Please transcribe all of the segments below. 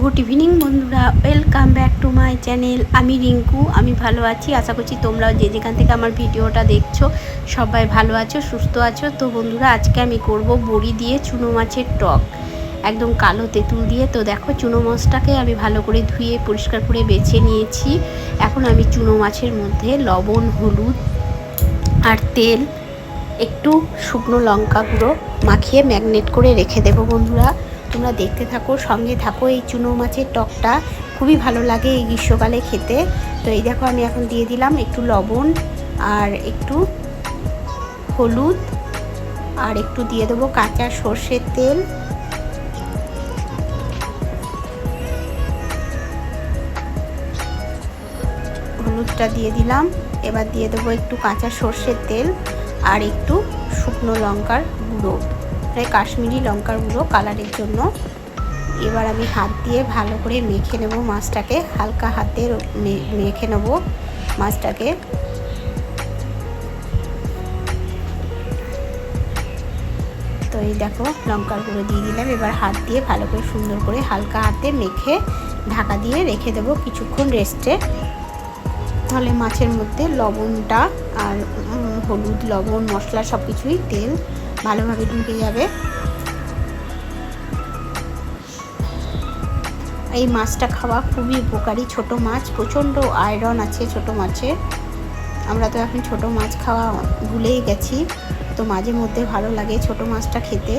Good evening বন্ধুরা, welcome back to my channel. আমি রিঙ্কু, আমি ভালো আছি, আশা করছি তোমরাও যে যেখান থেকে আমার ভিডিওটা দেখছ, সবাই ভালো আছো, সুস্থ আছো। তো বন্ধুরা, আজকে আমি করব বড়ি দিয়ে চুনো মাছের টক, একদম কালো তেঁতুল দিয়ে। তো দেখো, চুনো মাছটাকে আমি ভালো করে ধুয়ে, পরিষ্কার করে বেছে নিয়েছি। এখন আমি চুনো মাছের মধ্যে লবণ, হলুদ আর তেল, একটু শুকনো লঙ্কা গুঁড়ো মাখিয়ে ম্যাগনেট করে রেখে দেবো বন্ধুরা। তোমরা দেখতে থাকো, সঙ্গে থাকো। এই চুনো মাছের টকটা খুবই ভালো লাগে এই গ্রীষ্মকালে খেতে। তো এই দেখো, আমি এখন দিয়ে দিলাম একটু লবণ আর একটু হলুদ আর একটু দিয়ে দেবো কাঁচা সর্ষের তেল। হলুদটা দিয়ে দিলাম। এবার দিয়ে দেবো একটু কাঁচা সর্ষের তেল আর একটু শুকনো লঙ্কার গুঁড়ো। মানে কাশ্মীরি লঙ্কার গুঁড়ো কালারের জন্য। এবার আমি হাত দিয়ে ভালো করে মেখে নেব মাছটাকে। হালকা হাতে মেখে নেব মাছটাকে। তো এই দেখো, লঙ্কার গুঁড়ো দিয়ে দিলাম। এবার হাত দিয়ে ভালো করে সুন্দর করে হালকা হাতে মেখে ঢাকা দিয়ে রেখে দেবো কিছুক্ষণ রেস্টে। তাহলে মাছের মধ্যে লবণটা আর হলুদ, লবণ, মশলা সব কিছুই তেল ভালোভাবে ঢুকে যাবে। এই মাছটা খাওয়া খুবই উপকারী। ছোট মাছ, প্রচণ্ড আয়রন আছে ছোট মাছে আমরা তো এখন ছোট মাছ খাওয়া ভুলেই গেছি। তো মাঝে মধ্যে ভালো লাগে ছোট মাছটা খেতে।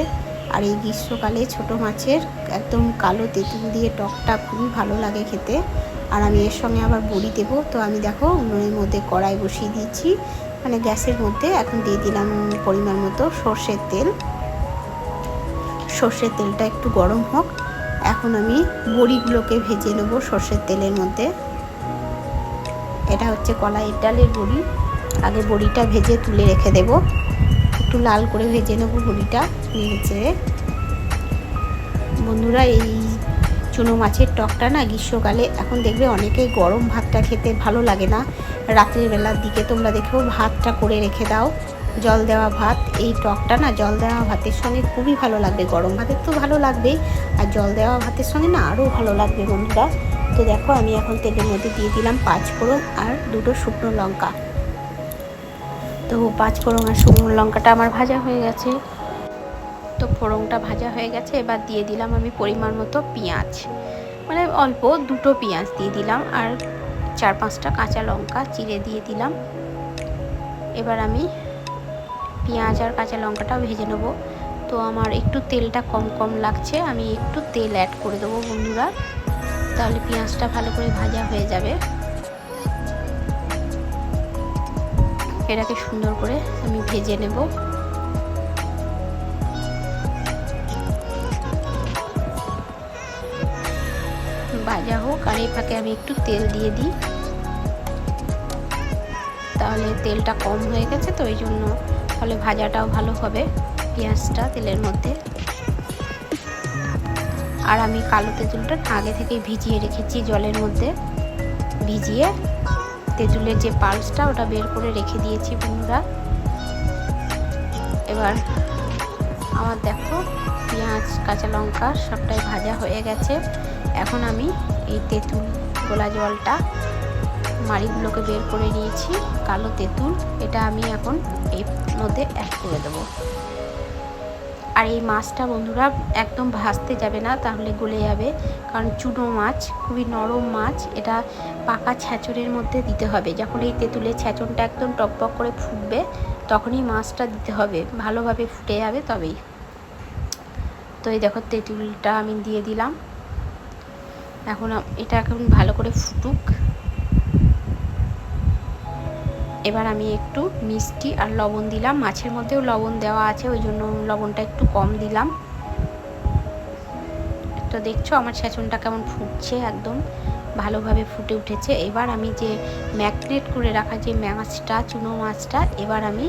আর এই গ্রীষ্মকালে ছোট মাছের একদম কালো তেঁতুল দিয়ে টকটা খুবই ভালো লাগে খেতে। আর আমি এর সঙ্গে আবার বড়ি দেবো। তো আমি দেখো উনুনের মধ্যে কড়াই বসিয়ে দিয়েছি মানে গ্যাসের মধ্যে এখন দিয়ে দিলাম পরিমাণ মতো সর্ষের তেল। সর্ষের তেলটা একটু গরম হোক। এখন আমি বড়িগুলোকে ভেজে নেব সর্ষের তেলের মধ্যে। এটা হচ্ছে কলাইয়ের ডালের বড়ি। আগে বড়িটা ভেজে তুলে রেখে দেব। একটু লাল করে ভেজে নেব বড়িটা। নেড়ে বন্ধুরা, এই চুনো মাছের টকটা না গ্রীষ্মকালে, এখন দেখবে অনেকেই গরম ভাতটা খেতে ভালো লাগে না। রাত্রির বেলার দিকে তোমরা দেখেও ভাতটা করে রেখে দাও। জল দেওয়া ভাত, এই টকটা না জল দেওয়া ভাতের সঙ্গে খুবই ভালো লাগবে। গরম ভাতের তো ভালো লাগবেই আর জল দেওয়া ভাতের সঙ্গে না আরও ভালো লাগবে বন্ধুরা। তো দেখো, আমি এখন তেলের মধ্যে দিয়ে দিলাম পাঁচ ফোড়ন আর দুটো শুকনো লঙ্কা। তো পাঁচ ফোড়ন আর শুকনো লঙ্কাটা আমার ভাজা হয়ে গেছে। তো ফোড়নটা ভাজা হয়ে গেছে, এবার দিয়ে দিলাম আমি পরিমাণ মতো পেঁয়াজ। মানে অল্প দুটো পেঁয়াজ দিয়ে দিলাম আর চার পাঁচটা কাঁচা লঙ্কা চিড়ে দিয়ে দিলাম। এবার আমি পেঁয়াজ আর কাঁচা লঙ্কাটাও ভেজে নেব। তো আমার একটু তেলটা কম কম লাগছে, আমি একটু তেল অ্যাড করে দেবো বন্ধুরা। তাহলে পেঁয়াজটা ভালো করে ভাজা হয়ে যাবে। এটাকে সুন্দর করে আমি ভেজে নেব। আর এই ফাঁকে আমি একটু তেল দিয়ে দিই। তাহলে তেলটা কম হয়ে গেছে তো ওই জন্য তাহলে ভাজাটাও ভালো হবে পেঁয়াজটা তেলের মধ্যে। আর আমি কালো তেঁতুলটা আগে থেকে ভিজিয়ে রেখেছি জলের মধ্যে। ভিজিয়ে তেঁতুলের যে পালসটা ওটা বের করে রেখে দিয়েছি বন্ধুরা। এবার আমার দেখো, পেঁয়াজ, কাঁচা লঙ্কা সবটাই ভাজা হয়ে গেছে। এখন আমি এই তেঁতুল, গোলা জলটা মাড়িগুলোকে বের করে নিয়েছি, কালো তেঁতুল। এটা আমি এখন এই মধ্যে অ্যাড করে দেবো। আর এই মাছটা বন্ধুরা একদম ভাজতে যাবে না, তাহলে গলে যাবে। কারণ চুনো মাছ, খুবই নরম মাছ, এটা পাকা ছ্যাঁচড়ের মধ্যে দিতে হবে। যখন এই তেঁতুলের ছ্যাঁচনটা একদম টকপক করে ফুটবে, তখনই মাছটা দিতে হবে। ভালোভাবে ফুটে যাবে তবেই। তো এই দেখো, তেঁতুলটা আমি দিয়ে দিলাম। এখন এটা এখন ভালো করে ফুটুক। এবার আমি একটু মিষ্টি আর লবণ দিলাম। মাছের মধ্যেও লবণ দেওয়া আছে, ওই জন্য লবণটা একটু কম দিলাম। তো দেখছ আমার ছেঁচনটা কেমন ফুটছে একদম, ভালোভাবে ফুটে উঠেছে। এবার আমি যে ম্যাগনেট করে রাখা যে মাছটা, চুনো মাছটা, এবার আমি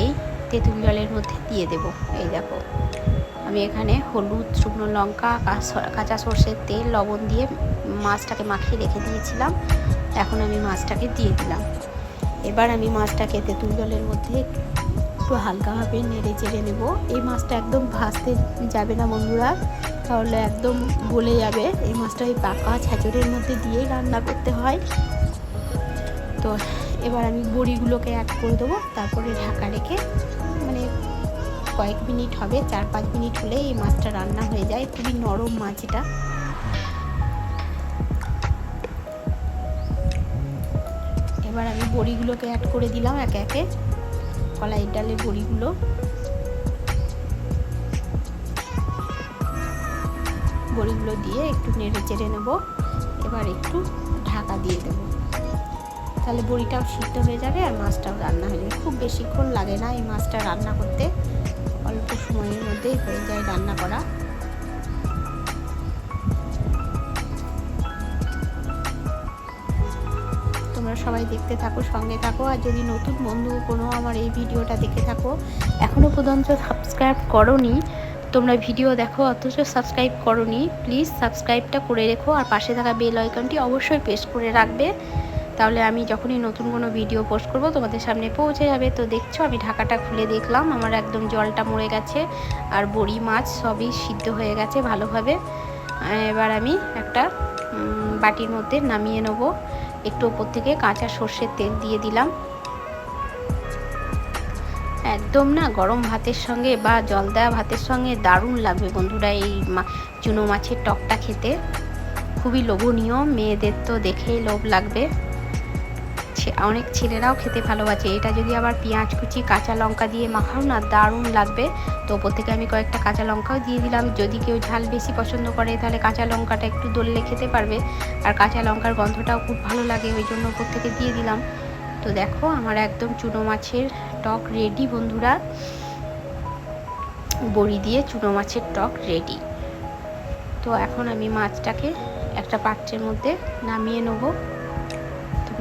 এই তেঁতুল জলের মধ্যে দিয়ে দেব। এই দেখো, আমি এখানে হলুদ, শুকনো লঙ্কা কাঁচা সর্ষের তেল, লবণ দিয়ে মাছটাকে মাখিয়ে রেখে দিয়েছিলাম। এখন আমি মাছটাকে দিয়ে দিলাম। এবার আমি মাছটাকে তেঁতুল জলের মধ্যে একটু হালকাভাবে নেড়ে চেড়ে নেব। এই মাছটা একদম ভাজতে যাবে না বন্ধুরা, তাহলে একদম গলে যাবে। এই মাছটা ওই পাকা ছাঁচড়ের মধ্যে দিয়ে রান্না করতে হয়। তো এবার আমি বড়িগুলোকে অ্যাড করে দেবো, তারপরে ঢাকা রেখে মানে কয়েক মিনিট হবে, চার পাঁচ মিনিট হলে এই মাছটা রান্না হয়ে যায়। খুবই নরম মাছ এটা। এবার আমি বড়িগুলোকে অ্যাড করে দিলাম একে একে। কলাই ডালের বড়িগুলো। বড়িগুলো দিয়ে একটু নেড়ে চেড়ে নেব। এবার একটু ঢাকা দিয়ে দেব। তাহলে বড়িটাও সিদ্ধ হয়ে যাবে আর মাছটাও রান্না হয়ে যাবে। খুব বেশিক্ষণ লাগে না এই মাছটা রান্না করতে। অল্প সময়ের মধ্যেই হয়ে যায় রান্না করা। তোমরা সবাই দেখতে থাকো, সঙ্গে থাকো। আর যদি নতুন বন্ধু কোনো আমার এই ভিডিওটা দেখে থাকো এখনও পর্যন্ত সাবস্ক্রাইব করনি, তোমরা ভিডিও দেখো, অথচ সাবস্ক্রাইব করনি প্লিজ সাবস্ক্রাইবটা করে রেখো। আর পাশে থাকা বেল আইকনটি অবশ্যই প্রেস করে রাখবে। তাহলে আমি যখনই নতুন কোনো ভিডিও পোস্ট করব, তোমাদের সামনে পৌঁছে যাবে। তো দেখছ, আমি ঢাকাটা খুলে দেখলাম। আমার একদম জলটা মরে গেছে, আর বড়ি মাছ সবই সিদ্ধ হয়ে গেছে ভালোভাবে। এবার আমি একটা বাটির মধ্যে নামিয়ে নেব। একটু ওপর থেকে কাঁচা সর্ষের তেল দিয়ে দিলাম। একদম না গরম ভাতের সঙ্গে বা জল দেওয়া ভাতের সঙ্গে দারুণ লাগবে বন্ধুরা এই চুনো মাছের টকটা খেতে। খুবই লোভনীয়, মেয়েদের তো দেখেই লোভ লাগবে। অনেক ছেলেরাও খেতে ভালোবাসে। এটা যদি আবার পেঁয়াজ কুচি, কাঁচা লঙ্কা দিয়ে মাখাও না, দারুণ লাগবে। তো ওপর থেকে আমি কয়েকটা কাঁচা লঙ্কাও দিয়ে দিলাম। যদি কেউ ঝাল বেশি পছন্দ করে, তাহলে কাঁচা লঙ্কাটা একটু দললে খেতে পারবে। আর কাঁচা লঙ্কার গন্ধটাও খুব ভালো লাগে, ওই জন্য ওপর থেকে দিয়ে দিলাম। তো দেখো, আমার একদম চুনো মাছের টক রেডি, বন্ধুরা। বড়ি দিয়ে চুনো মাছের টক রেডি। তো এখন আমি মাছটাকে একটা পাত্রের মধ্যে নামিয়ে নেব।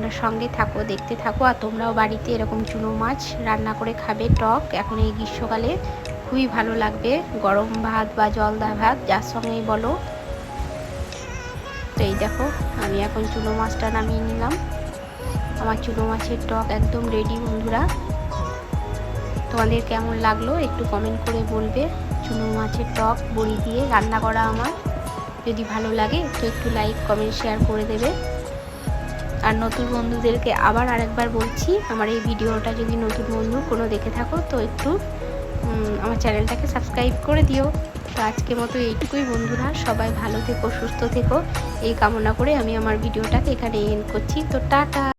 তোমরা সঙ্গে থাকো, দেখতে থাকো। আর তোমরাও বাড়িতে এরকম চুনো মাছ রান্না করে খাবে, টক। এখন এই গ্রীষ্মকালে খুবই ভালো লাগবে। গরম ভাত বা জলদা ভাত, যার সঙ্গেই বলো। তো এই দেখো, আমি এখন চুনো মাছটা নামিয়ে নিলাম। আমার চুনো মাছের টক একদম রেডি বন্ধুরা। তোমাদের কেমন লাগল একটু কমেন্ট করে বলবে। চুনো মাছের টক, বড়ি দিয়ে রান্না করা আমার। যদি ভালো লাগে তো একটু লাইক কমেন্ট শেয়ার করে দেবে। আর নতুন বন্ধুদেরকে আবার আরেকবার বলছি, আমার এই ভিডিওটা যদি নতুন বন্ধু কোনো দেখে থাকো, তো একটু আমার চ্যানেলটাকে সাবস্ক্রাইব করে দিও। তো আজকে মতো এইটুকুই বন্ধুরা, সবাই ভালো থেকো, সুস্থ থেকো, এই কামনা করে আমি আমার ভিডিওটাকে এখানে এন্ড করছি। তো টাটা!